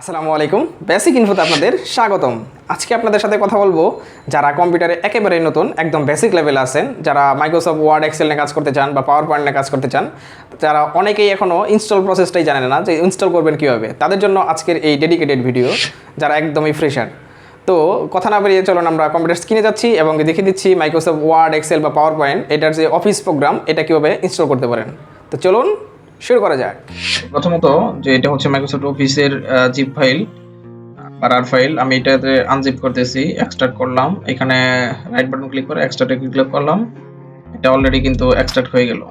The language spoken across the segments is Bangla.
আসসালামু আলাইকুম। বেসিক ইনফোতে আপনাদের স্বাগতম। আজকে আপনাদের সাথে কথা বলব যারা কম্পিউটারে একেবারেই নতুন, একদম বেসিক লেভেলে আছেন, যারা মাইক্রোসফট ওয়ার্ড এক্সেল নিয়ে কাজ করতে চান বা পাওয়ার পয়েন্ট নিয়ে কাজ করতে চান, যারা অনেকেই এখনও ইনস্টল প্রসেসটাই জানেন না যে ইনস্টল করবেন কীভাবে। তাদের জন্য আজকের এই ডেডিকেটেড ভিডিও যারা একদমই ফ্রেশার তো কথা না বেরিয়ে চলুন আমরা কম্পিউটার স্ক্রিনে যাচ্ছি এবং দেখে দিচ্ছি মাইক্রোসফট ওয়ার্ড এক্সেল বা পাওয়ার পয়েন্ট এটার যে অফিস প্রোগ্রাম এটা কীভাবে ইনস্টল করতে পারেন। তো চলুন শুরু করা যাক। প্রথমত যে এটা হচ্ছে মাইক্রোসফট অফিসের জিপ ফাইল বা আর ফাইল আমি এটাতে আনজিপ করতেছি এক্সট্রাক্ট করলাম। এখানে রাইট বাটন ক্লিক করে এক্সট্রাক্টে ক্লিক করলাম। এটা অলরেডি কিন্তু এক্সট্রাক্ট হয়ে গেল।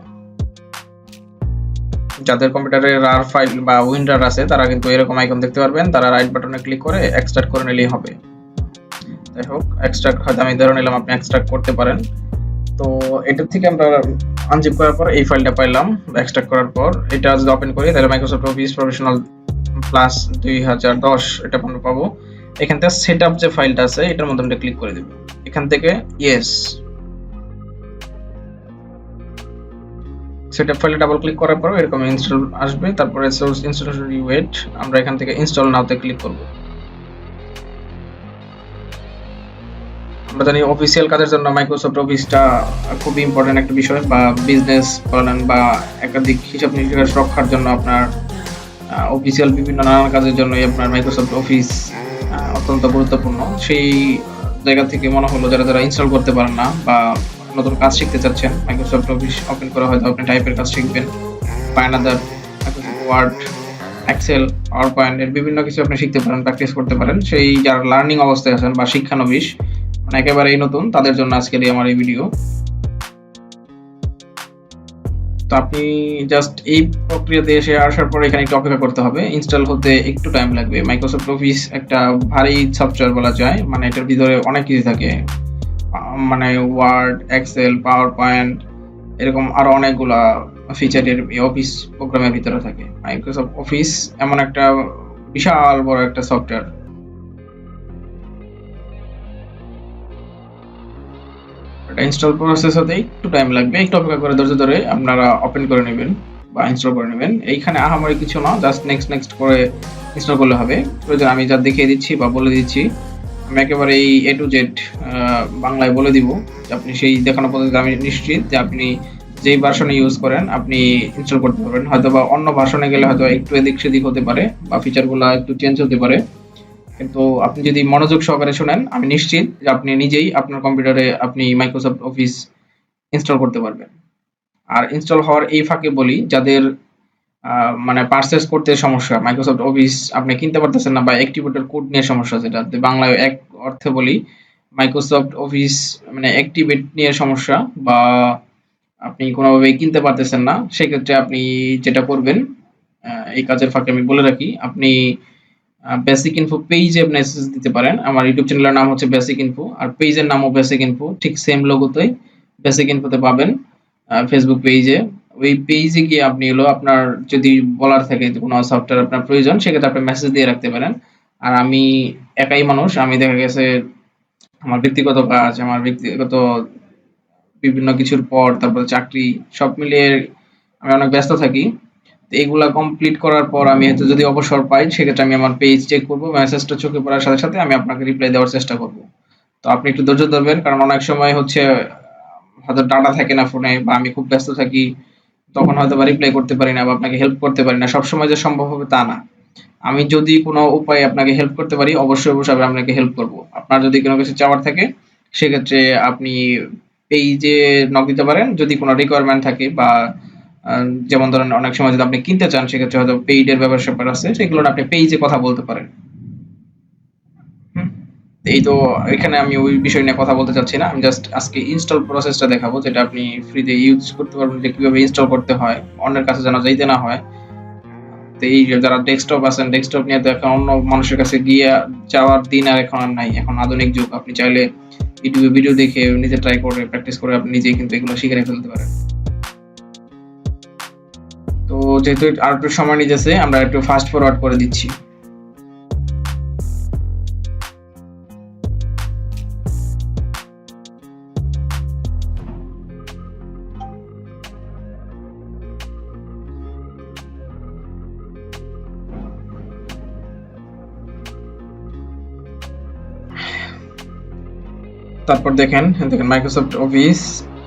যাদের কম্পিউটারে রার ফাইল বা উইন্ডার আছে, তারা কিন্তু এরকম আইকন দেখতে পারবেন। তারা রাইট বাটনে ক্লিক করে এক্সট্রাক্ট করে নিলেই হবে। যাই হোক এক্সট্রাক্ট হয়তো আমি ধরে নিলাম আপনি এক্সট্রাক্ট করতে পারেন। তো এটার থেকে আমরা আনজিপ করার পর এই ফাইলটা পাইলাম এক্সট্রাক্ট করার পর। এটা যদি ওপেন করি, তাহলে মাইক্রোসফট অফিস প্রফেশনাল প্লাস দুই হাজার দশ, এটা আমরা পাবো। এখান থেকে সেট আপ যে ফাইলটা আছে, এটার মধ্যে আমরা ক্লিক করে দেবো। এখান থেকে ইয়েস সেট আপ ফাইলে ডাবল ক্লিক করার পর এরকম ইনস্টল আসবে। তারপরে সোর্স ইনস্টলেশন ওয়েট আমরা এখান থেকে ইনস্টল নাওতে ক্লিক করব। আমরা জানি অফিসিয়াল কাজের জন্য মাইক্রোসফট অফিসটা খুবই ইম্পর্টেন্ট একটা বিষয় বা বিজনেস বলেন বা একাধিক হিসাব নিকাশ রক্ষার জন্য আপনার অফিসিয়াল বিভিন্ন নানান কাজের জন্যই আপনার মাইক্রোসফট অফিস অত্যন্ত গুরুত্বপূর্ণ। সেই জায়গা থেকে মনে হলো যারা যারা ইনস্টল করতে পারেন না বা নতুন কাজ শিখতে চাচ্ছেন মাইক্রোসফট অফিস ওপেন করা হয়তো আপনি টাইপের কাজ শিখবেন। বা another Word Excel PowerPoint এর বিভিন্ন কিছু আপনি শিখতে পারেন প্র্যাকটিস করতে পারেন। সেই যারা লার্নিং অবস্থায় আছেন বা শিক্ষানবিশ মানে একেবারেই নতুন, তাদের জন্য আজকের আমার এই ভিডিও তো আপনি জাস্ট এই প্রক্রিয়াতে এসে আসার পর এখানে একটু অপেক্ষা করতে হবে। ইনস্টল হতে একটু টাইম লাগবে। মাইক্রোসফট অফিস একটা ভারী সফটওয়্যার বলা যায় মানে এটার ভিতরে অনেক কিছু থাকে। মানে ওয়ার্ড এক্সেল পাওয়ার পয়েন্ট এরকম আরও অনেকগুলা ফিচারের অফিস প্রোগ্রামের ভিতরে থাকে। মাইক্রোসফট অফিস এমন একটা বিশাল বড় একটা সফটওয়্যার এটা ইনস্টল প্রসেস হতে একটু টাইম লাগবে। একটু অপেক্ষা করে ধৈর্য ধরে আপনারা ওপেন করে নেবেন বা ইনস্টল করে নেবেন। এইখানে আহামরি কিছু না জাস্ট নেক্সট নেক্সট করে ইনস্টল করলে হবে। প্রয়োজন আমি যা দেখিয়ে দিচ্ছি বা বলে দিচ্ছি, আমি একেবারে এই এ টু জেড বাংলায় বলে দিব যে আপনি সেই দেখানো পদ্ধতিতে আমি নিশ্চিত যে আপনি যেই ভার্সনে ইউজ করেন, আপনি ইনস্টল করতে পারবেন। হয়তো বা অন্য ভার্সনে গেলে হয়তো একটু এদিক সেদিক হতে পারে বা ফিচারগুলো একটু চেঞ্জ হতে পারে। কিন্তু আপনি যদি মনোযোগ সহকারে শোনেন, আমি নিশ্চিত যে আপনি নিজেই আপনার কম্পিউটারে আপনি মাইক্রোসফট অফিস ইনস্টল করতে পারবেন। আর ইনস্টল হওয়ার এই ফাঁকে বলি, যাদের মানে পারচেস করতে সমস্যা মাইক্রোসফট অফিস আপনি কিনতে পারতেছেন না বা অ্যাক্টিভেটর কোড নিয়ে সমস্যা যেটা বাংলায় এক অর্থে বলি মাইক্রোসফট অফিস মানে অ্যাক্টিভেট নিয়ে সমস্যা বা আপনি কোনোভাবে কিনতে পারতেছেন না, সেক্ষেত্রে আপনি যেটা করবেন এই কাজের ফাঁকে আমি বলে রাখি, আপনি বেসিক ইনফো পেজে মেসেজ দিতে পারেন। আমার ইউটিউব চ্যানেলের নাম হচ্ছে বেসিক ইনফো আর পেজের নামও বেসিক ইনফো ঠিক সেম লোগোতেই বেসিক ইনফোতে পাবেন ফেসবুক পেজে ওই পেজে গিয়ে আপনি হলো আপনার যদি বলার থাকে কোনো সফটওয়্যার আপনার প্রয়োজন, সেক্ষেত্রে আপনি মেসেজ দিয়ে রাখতে পারেন। আর আমি একাই মানুষ, আমি দেখা গেছে আমার ব্যক্তিগত কাজ, আমার ব্যক্তিগত বিভিন্ন কিছুর পর তারপর চাকরি, সব মিলিয়ে আমি অনেক ব্যস্ত থাকি। এইগুলা কমপ্লিট করার পর আমি হয়তো যদি অবসর পাই, সেক্ষেত্রে আমি আমার পেজ চেক করব মেসেজটা চোখে পড়ার সাথে সাথে আমি আপনাকে রিপ্লাই দেওয়ার চেষ্টা করব। তো আপনি একটু ধৈর্য ধরবেন, কারণ অনেক সময় হচ্ছে, হয়তো ডাটা থাকে না ফোনে বা আমি খুব ব্যস্ত থাকি, তখন হয়তো বা রিপ্লাই করতে পারি না, বা আপনাকে হেল্প করতে পারি না। সবসময় যে সম্ভব হবে তা না। আমি যদি কোনো উপায়ে আপনাকে হেল্প করতে পারি, অবশ্যই অবশ্যই আমি আপনাকে হেল্প করব। আপনার যদি কোনো কিছু চাওয়ার থাকে, সেক্ষেত্রে আপনি পেজে নক দিতে পারেন। যদি কোনো রিকোয়ারমেন্ট থাকে বা যেমন ধরেন অনেক সময় যদি আপনি কিনতে চান, সেক্ষেত্রে হয়তো পেইডের ব্যাপার স্যাপার আছে, সেগুলো আপনি পেজে কথা বলতে পারেন। এই তো এখানে আমি ওই বিষয় নিয়ে কথা বলতে চাচ্ছি না। আমি জাস্ট আজকে ইনস্টল প্রসেসটা দেখাবো, যেটা আপনি ফ্রিতে ইউজ করতে পারবেন, যে কীভাবে ইনস্টল করতে হয়, অন্যের কাছে যেন যাইতে না হয়। তো এই যারা ডেস্কটপ আছেন ডেস্কটপ নিয়ে তো এখন অন্য মানুষের কাছে গিয়ে যাওয়ার দিন আর এখন আর নাই। এখন আধুনিক যুগ, আপনি চাইলে ইউটিউবে ভিডিও দেখে নিজে ট্রাই করে প্র্যাকটিস করে আপনি নিজেই কিন্তু এগুলো শিখে ফেলতে পারেন। তো যেহেতু আর একটু সময় নিতেছে, আমরা একটু ফাস্ট ফরওয়ার্ড করে দিচ্ছি। তারপর দেখেন দেখেন Microsoft Office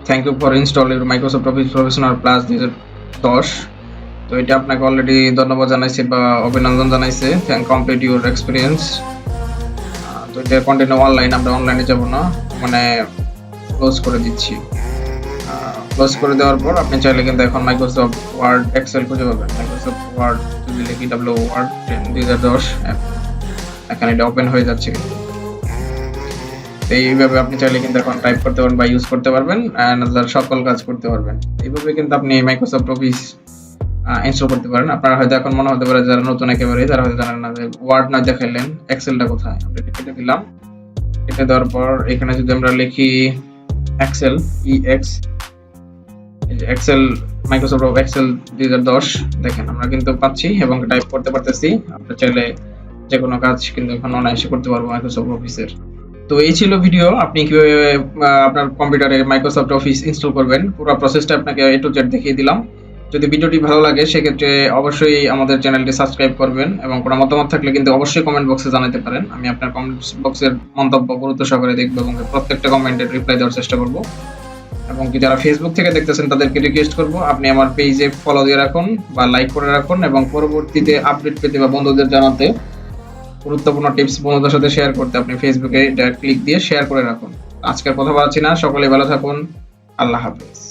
thank you for install your Microsoft Office professional plus দুই হাজার দশ। তো এটা আপনাকে অলরেডি ধন্যবাদ জানাইছে বা অভিনন্দন জানাইছে। থ্যাংক কমপ্লিট ইউর এক্সপিরিয়েন্স তো এটা কন্টিনিউ অনলাইন আমরা অনলাইনে যাব না মানে ক্লোজ করে দিচ্ছি। ক্লোজ করে দেওয়ার পর আপনি চাইলে কিন্তু এখন মাইক্রোসফট ওয়ার্ড এক্সেল খুঁজে পাবেন। মাইক্রোসফট ওয়ার্ড যদি লিখি ডাব্লিউ ওয়ার্ড দুই হাজার দশ এখানে এটা ওপেন হয়ে যাচ্ছে। এইভাবে আপনি চাইলে কিন্তু এখন টাইপ করতে পারবেন বা ইউজ করতে পারবেন অ্যান্ড সকল কাজ করতে পারবেন। এইভাবে কিন্তু আপনি মাইক্রোসফট অফিস ইনস্টল করতে পারেন আপনারা হয়তো এখন মনে হতে পারে যারা নতুন একেবারে তারা হয়তো জানেন না যে ওয়ার্ড না দেখাইলেন এক্সেলটা কোথায়? আমরা কেটে দিলাম। কেটে দেওয়ার পর এখানে যদি আমরা লিখি Excel E X Excel Microsoft Excel দুই হাজার দশ, দেখেন আমরা কিন্তু পাচ্ছি এবং টাইপ করতে পারতেছি। আমরা চাইলে যে কোনো কাজ কিন্তু এখন অনায়াসে করতে পারব মাইক্রোসফট অফিসের তো এই ছিল ভিডিও আপনি কীভাবে আপনার কম্পিউটারে মাইক্রোসফট অফিস ইনস্টল করবেন, পুরো প্রসেসটা আপনাকে এ টু জেড দেখিয়ে দিলাম। যদি ভিডিওটি ভালো লাগে, সেক্ষেত্রে অবশ্যই আমাদের চ্যানেলটি সাবস্ক্রাইব করবেন এবং কোনো মতামত থাকলে কিন্তু অবশ্যই কমেন্ট বক্সে জানাতে পারেন। আমি আপনার কমেন্ট বক্সের মন্তব্য গুরুত্ব সহকারে দেখব এবং প্রত্যেকটা কমেন্টের রিপ্লাই দেওয়ার চেষ্টা করব। এবং কি যারা ফেসবুক থেকে দেখতেছেন, তাদেরকে রিকোয়েস্ট করব, আপনি আমার পেজে ফলো দিয়ে রাখুন বা লাইক করে রাখুন এবং পরবর্তীতে আপডেট পেতে বা বন্ধুদের জানাতে গুরুত্বপূর্ণ টিপস বন্ধুদের সাথে শেয়ার করতে আপনি ফেসবুকে ক্লিক দিয়ে শেয়ার করে রাখুন। আজকের কথা বলছি না সকলে ভালো থাকুন। আল্লাহ হাফেজ।